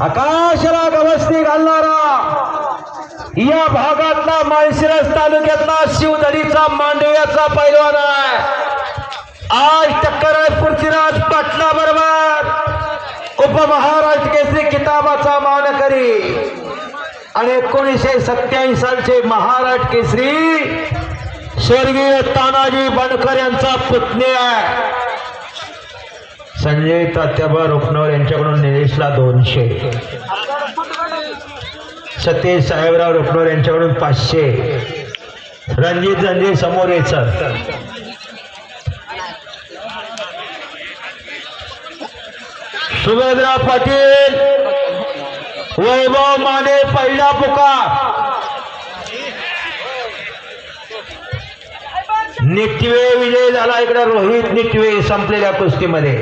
आकाशाला गवस्ती घालणारा या भागातला माळशिरस तालुक्यातला शिवधडीचा मांडव्याचा पैलवान आहे. आज टक्कर आहे पृथ्वीराज पाटला बरोबर उपमहाराष्ट्र केसरी किताबाचा मानकरी. आणि एकोणीसशे सत्याऐंशी सालचे महाराष्ट्र केसरी स्वर्गीय तानाजी बनकर यांचा पुतणी आहे. संजय तात्याबा रुपनवर यांच्याकडून निलेशला दोनशे. सतीश साहेबराव रुपनवर यांच्याकडून पाचशे. रणजित जंजे समोर यायचं सुभद्रा पाटील. वैभव माने पहिला पुकार. निटवे विजय झाला इकडे रोहित निटवे संपलेल्या कुस्तीमध्ये.